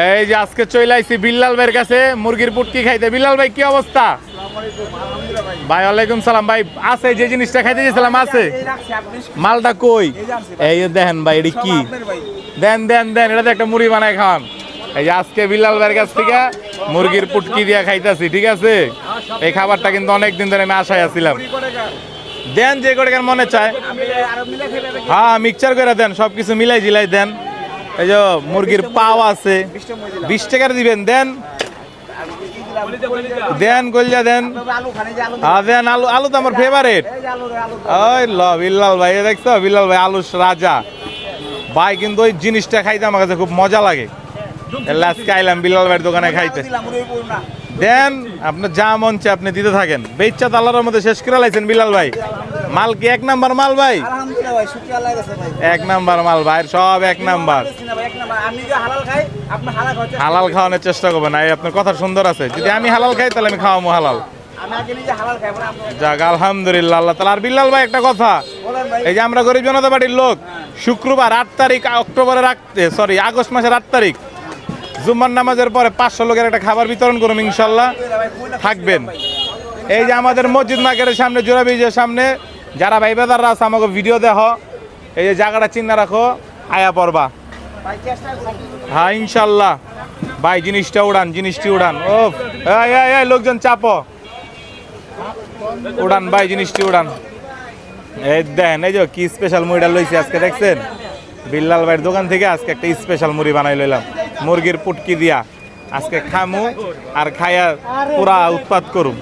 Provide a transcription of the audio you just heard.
এই যে আজকে চলে আইছি বিল্লাল ভাইয়ের কাছে, মুরগির পুটকি খাইতে। বিল্লাল ভাই, কি অবস্থা? ভাই, ওয়ালাইকুম সালাম। ভাই, আছে যে জিনিসটা খাইতে গেছিলাম, আছে। মালটা কই? এই দেখেন ভাই, এটা কি? দেন দেন দেন এটা একটা মুড়ি বানায় খান। এই যে আজকে বিল্লাল ভাইয়ের কাছ থেকে মুরগির পুটকি দিয়া খাইতাছি, ঠিক আছে? এই খাবারটা কিন্তু অনেক দিন ধরে আমি আশায় আছিলাম। দেন, যে করে কেন মনে চায়। হ্যাঁ মিক্সচার করে দেন সব কিছু মিলাই জিলাই দেন। এই যে মুরগির পাও আছে, বিশ টাকার দিবেন, দেন। দেন, গলিয়া দেন। হ্যাঁ দেন, আলু আলু তো আমার ফেভারেট ওই ল, বিল্লাল ভাই দেখছ? বিল্লাল ভাই আলু রাজা। ভাই, কিন্তু ওই জিনিসটা খাইতে আমার কাছে খুব মজা লাগে। আজকে আইলাম বিল্লাল ভাইয়ের দোকানে খাইতে। দেন, আপনার যা মন চায় আপনি দিতে থাকেন। বেচ্চা তালার মধ্যে শেষ করে লাইছেন বিলাল ভাই। মাল কি এক নাম্বার মাল ভাই? এক নাম্বার মাল ভাই সব এক নাম্বার। হালাল খাওয়ানোর চেষ্টা করবেন এই আপনার কথা সুন্দর আছে। যদি আমি হালাল খাই তাহলে আমি খাওয়াবো হালাল। যাক আলহামদুলিল্লাহ আল্লাহ তালা আর বিল্লাল ভাই একটা কথা। এই যে আমরা গরিব জনতা পার্টির লোক শুক্রবার আট তারিখ অক্টোবরের আট সরি আগস্ট মাসের আট তারিখ। জুম্মার নামাজের পরে পাঁচশো লোকের একটা খাবার বিতরণ করুন ইনশাল্লাহ। থাকবেন। এই যে আমাদের মসজিদ মার্কেটের সামনে জোড়া ব্রিজের সামনে যারা ভাই বেদাররা আছে, আমাকে ভিডিও দেখ। এই যে জায়গাটা চিন্তা রাখো, আয়া পড়বা। করুন হ্যাঁ ইনশাল্লাহ। ভাই, জিনিসটা উড়ান, জিনিসটি উড়ান। ও লোকজন চাপো। উড়ান ভাই, জিনিসটি উড়ান। এই দেন এই যে কি স্পেশাল মুড়িটা লইছি আজকে, দেখছেন? বিল্লাল ভাইয়ের দোকান থেকে আজকে একটা স্পেশাল মুড়ি বানাই লইলাম। মুরগির পুটকি দিয়া। আজকে খামু আর খায়া পুরা উৎপাদ করুম।